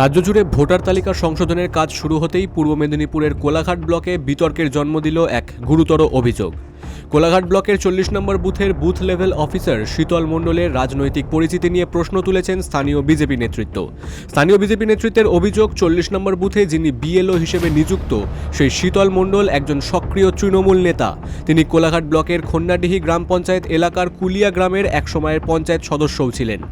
রাজ্য জুড়ে ভোটার তালিকা সংশোধনের কাজ শুরু হতেই পূর্ব মেদিনীপুরের কোলাঘাট ব্লকে বিতর্কের জন্ম দিল এক গুরুতর অভিযোগ। কোলাঘাট ব্লকের চল্লিশ নম্বর বুথের বুথ লেভেল অফিসার শীতল মণ্ডলের রাজনৈতিক পরিচিতি নিয়ে প্রশ্ন তুলেছেন স্থানীয় বিজেপি নেতৃত্ব। স্থানীয় বিজেপি নেতৃত্বের অভিযোগ, চল্লিশ নম্বর বুথে যিনি বিএলও হিসেবে নিযুক্ত, সেই শীতল মণ্ডল একজন সক্রিয় তৃণমূল নেতা। তিনি কোলাঘাট ব্লকের খন্নাডিহি গ্রাম পঞ্চায়েত এলাকার কুলিয়া গ্রামের একসময়ের পঞ্চায়েত সদস্যও ছিলেন।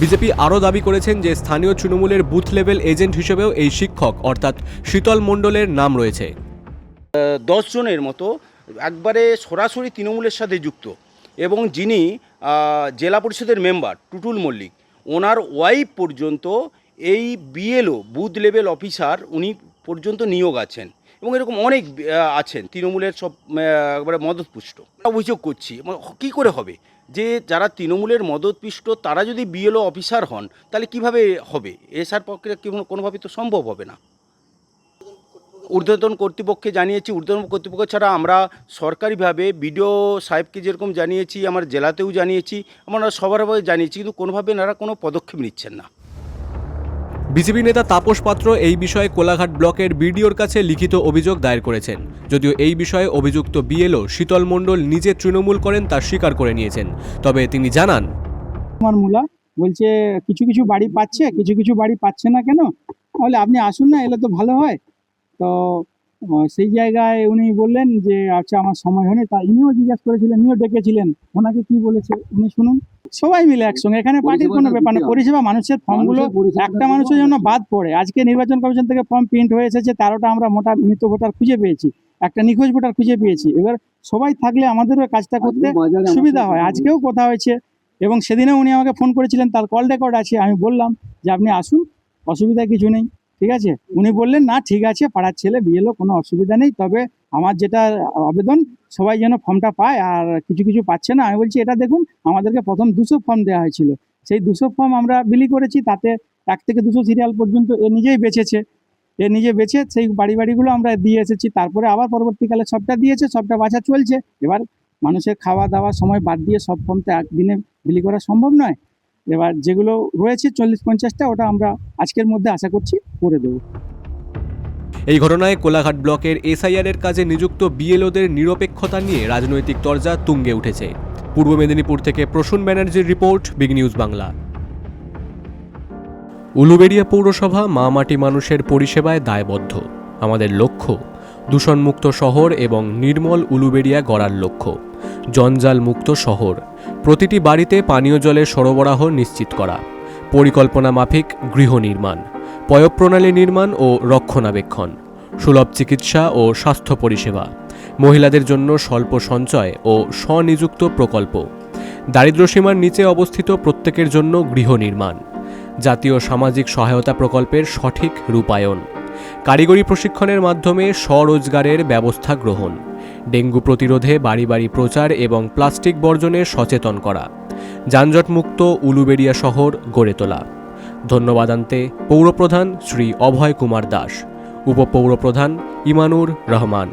বিজেপি আরও দাবি করেছেন যে স্থানীয় তৃণমূলের বুথ লেভেল এজেন্ট হিসেবেও এই শিক্ষক, অর্থাৎ শীতল মণ্ডলের নাম রয়েছে। জনের মতো একবারে সরাসরি তৃণমূলের সাথে যুক্ত এবং যিনি জেলা পরিষদের মেম্বার, টুটুল মল্লিক, ওনার ওয়াইফ পর্যন্ত এই বিএলও বুথ লেভেল অফিসার উনি পর্যন্ত নিয়োগ আছেন। এবং এরকম অনেক আছেন। তৃণমূলের সব একবারে মদতপুষ্ট। অভিযোগ করছি কী করে হবে? যে যারা তৃণমূলের মদতপুষ্ট, তারা যদি বিএলও অফিসার হন, তাহলে কীভাবে হবে? এসার পক্ষে কোনোভাবে তো সম্ভব হবে না। ঊর্ধ্বতন কর্তৃপক্ষে জানিয়েছি, ঊর্ধ্বতন কর্তৃপক্ষ ছাড়া আমরা সরকারিভাবে বিডিও সাহেবকে যেরকম জানিয়েছি, আমার জেলাতেও জানিয়েছি, আমরা সবারভাবে জানিয়েছি, কিন্তু কোনোভাবে এনারা কোনো পদক্ষেপ নিচ্ছেন না। বিজেপি নেতা তাপস পাত্র এই বিষয়ে কোলাঘাট ব্লকের বিডিওর কাছে লিখিত অভিযোগ দায়ের করেছেন। যদিও এই বিষয়ে অভিযুক্ত বিএলও শীতল মণ্ডল নিজে তৃণমূল করেন তা স্বীকার করে নিয়েছেন। তবে তিনি জানান মূলা বলছে, কিছু কিছু বাড়ি পাচ্ছে, কিছু কিছু বাড়ি পাচ্ছে না কেন? তাহলে আপনি আসুন না, এলে তো ভালো হয়। তো সেই জায়গায় উনি বললেন যে আচ্ছা আমার সময় হয়নি, তা ইনিও জিজ্ঞাসা করেছিলেন, ইনিও ডেকেছিলেন। ওনাকে কি বলেছে? উনি শুনুন। সবাই মিলে একসঙ্গে। এখানে পার্টির কোনো ব্যাপার না। পরিষেবা মানুষের ফর্মগুলো একটা মানুষের জন্য বাদ পড়ে। আজকে নির্বাচন কমিশন থেকে ফর্ম প্রিন্ট হয়ে এসেছে তেরোটা আমরা মোটা মৃত ভোটার খুঁজে পেয়েছি। একটা নিখোঁজ ভোটার খুঁজে পেয়েছি। এবার সবাই থাকলে আমাদেরও কাজটা করতে সুবিধা হয়। আজকেও কথা হয়েছে এবং সেদিনে উনি আমাকে ফোন করেছিলেন তার কল রেকর্ড আছে আমি বললাম যে আপনি আসুন অসুবিধা কিছু নেই। ঠিক আছে? উনি বললেন, না, ঠিক আছে, পাড়ার ছেলে বিয়েলো কোনো অসুবিধা নেই। তবে আমার যেটা আবেদন, সবাই যেন ফর্মটা পায়, আর কিছু কিছু পাচ্ছে না। আমি বলছি, এটা দেখুন, আমাদেরকে প্রথম দুশো ফর্ম দেওয়া হয়েছিল। সেই দুশো ফর্ম আমরা বিলি করেছি, তাতে এক থেকে দুশো সিরিয়াল পর্যন্ত এ নিজেই বেঁচেছে। এ নিজে বেছে সেই বাড়ি বাড়িগুলো আমরা দিয়ে এসেছি। তারপরে আবার পরবর্তীকালে সবটা দিয়েছে, সবটা বাছা চলছে। এবার মানুষের খাওয়া দাওয়া সময় বাদ দিয়ে সব ফর্ম তো একদিনে বিলি করা সম্ভব নয়। এবার যেগুলো রয়েছে চল্লিশ পঞ্চাশটা, ওটা আমরা আজকের মধ্যে আশা করছি করে দেবো। এই ঘটনায় কোলাঘাট ব্লকের এসআইআর এর কাজে নিযুক্ত বিএলওদের নিরপেক্ষতা নিয়ে রাজনৈতিক তরজা তুঙ্গে উঠেছে। পূর্ব মেদিনীপুর থেকে প্রসূন ব্যানার্জির report, big news Bangla. Uluberia পৌরসভা মা মাটি মানুষের পরিষেবায় দায়বদ্ধ। আমাদের লক্ষ্য, দূষণমুক্ত শহর এবং নির্মল উলুবেড়িয়া গড়ার লক্ষ্য। জঞ্জাল মুক্ত শহর। প্রতিটি বাড়িতে পানীয় জলের সরবরাহ নিশ্চিত করা। পরিকল্পনা মাফিক গৃহ নির্মাণ, পয়ঃপ্রণালী নির্মাণ ও রক্ষণাবেক্ষণ, সুলভ চিকিৎসা ও স্বাস্থ্য পরিষেবা, মহিলাদের জন্য স্বল্প সঞ্চয় ও স্বনিযুক্ত প্রকল্প দারিদ্র্যসীমার নিচে অবস্থিত প্রত্যেকের জন্য গৃহ নির্মাণ, জাতীয় সামাজিক সহায়তা প্রকল্পের সঠিক রূপায়ণ, কারিগরি প্রশিক্ষণের মাধ্যমে স্বরোজগারের ব্যবস্থা গ্রহণ। ডেঙ্গু প্রতিরোধে বাড়ি বাড়ি প্রচার এবং প্লাস্টিক বর্জনে সচেতন করা। যানজটমুক্ত উলুবেড়িয়া শহর গড়ে তোলা। ধন্যবাদান্তে পৌরপ্রধান শ্রী অভয় কুমার দাস। উপপৌরপ্রধান ইমানুর রহমান।